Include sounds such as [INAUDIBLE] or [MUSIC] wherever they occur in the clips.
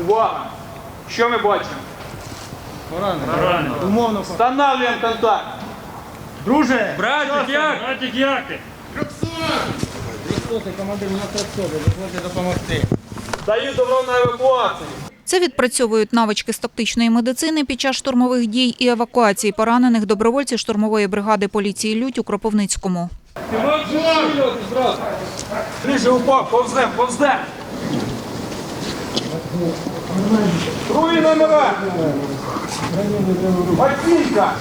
Увага! Що ми бачимо? Умовно. Встановлюємо контакт. Друже! Братик, як? Братик, як ти? Командир на особи, ви хочете допомогти. Даю добро на евакуацію. Це відпрацьовують навички з тактичної медицини під час штурмових дій і евакуації поранених добровольців штурмової бригади поліції Лють у Кропивницькому. Ти можеш зразу. Ближче упав, повзем, повзем.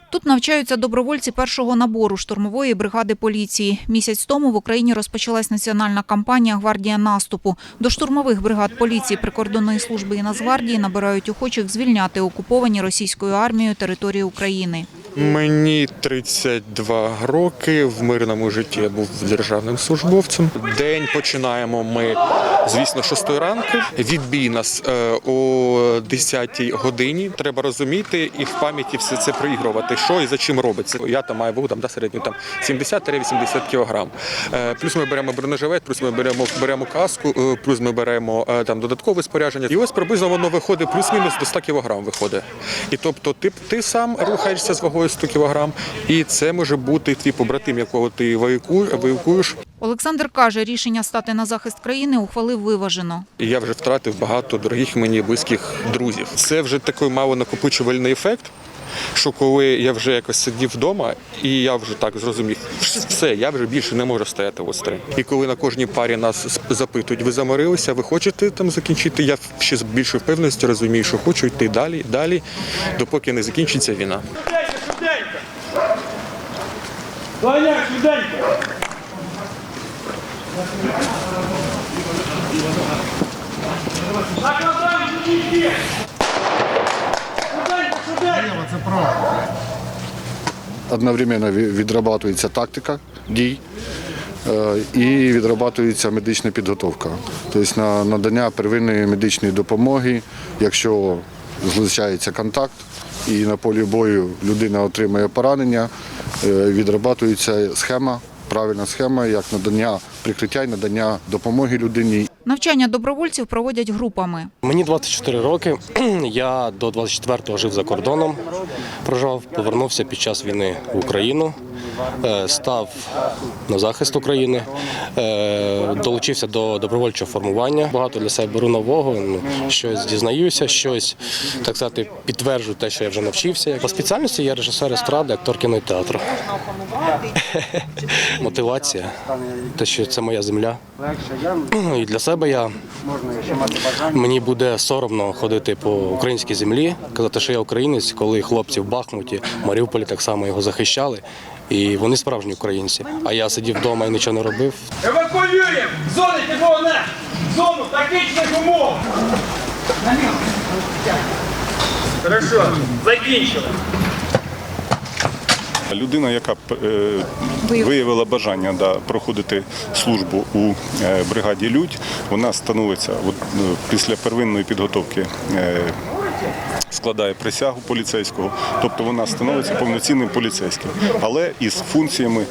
Тут навчаються добровольці першого набору штурмової бригади поліції. Місяць тому в Україні розпочалась національна кампанія Гвардія наступу. До штурмових бригад поліції, прикордонної служби і Нацгвардії набирають охочих звільняти окуповані російською армією території України. Мені 32 роки. В мирному житті я був державним службовцем. День починаємо ми, звісно, 6 ранку. Відбій нас е, о 10 годині. Треба розуміти і в пам'яті все це проігрувати, що і за чим робиться. Я там маю вагу там да, середню там 70-80 кілограм. Е, плюс ми беремо бронежилет, плюс ми беремо беремо каску, е, плюс ми беремо там додаткове спорядження. І ось приблизно воно виходить плюс-мінус до 100 кілограм виходить. І тобто ти, ти сам рухаєшся з вагою 100 кілограм, і це може бути твій побратим, якого ти воюєш, воюєш. Олександр каже, рішення стати на захист країни ухвалив виважено. Я вже втратив багато дорогих мені близьких друзів. Це вже такий мало накопичувальний ефект. Що коли я вже якось сидів вдома, і я вже так зрозумів, все, я вже більше не можу стояти в острі. І коли на кожній парі нас запитують, ви заморилися, ви хочете там закінчити? Я ще з більшою впевненістю розумію, що хочу йти далі, далі, допоки не закінчиться війна. Швиденько, швиденько. Накладаємо сюди. Швиденько, швиденько. одновременно відрабатується тактика дій е, і відрабатується медична підготовка. Тобто на надання первинної медичної допомоги, якщо злучається контакт і на полі бою людина отримує поранення, відрабатується схема, правильна схема, як надання прикриття і надання допомоги людині Навчання добровольців проводять групами. Мені 24 роки. [CLEARS THROAT] Я до 24-го жив за кордоном, проживав, повернувся під час війни в Україну, е, став на захист України, е, долучився до добровольчого формування. Багато для себе беру нового, ну, щось дізнаюся, щось так сказати, підтверджую те, що я вже навчився. По спеціальності я режисер естради, актор кіно і театру. [LAUGHS] Мотивація, те, що це моя земля. І для себе я мені буде соромно ходити по українській землі, казати, що я українець, коли хлопці в Бахмуті, Маріуполі так само його захищали. І вони справжні українці. А я сидів вдома і нічого не робив. Евакуюємо! Зони ТВОН! Зону тактичних умов! Хорошо, закінчили. Людина, яка е, виявила бажання да, проходити службу у е, бригаді Людь, вона становиться от, е, після первинної підготовки. Е, Складає присягу поліцейського, тобто вона становиться повноцінним поліцейським, але із функціями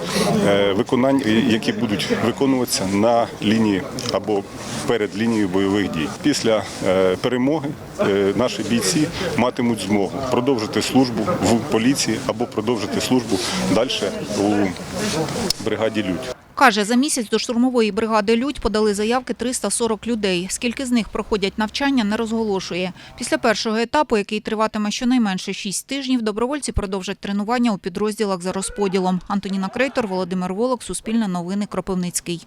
е, виконань, які будуть виконуватися на лінії або перед лінією бойових дій. Після е, перемоги е, наші бійці матимуть змогу продовжити службу в поліції або продовжити службу далі у бригаді Людь. Каже, за місяць до штурмової бригади «Людь» подали заявки 340 людей. Скільки з них проходять навчання, не розголошує. Після першого етапу, який триватиме щонайменше 6 тижнів, добровольці продовжать тренування у підрозділах за розподілом. Антоніна Крейтор, Володимир Волок, Суспільне новини, Кропивницький.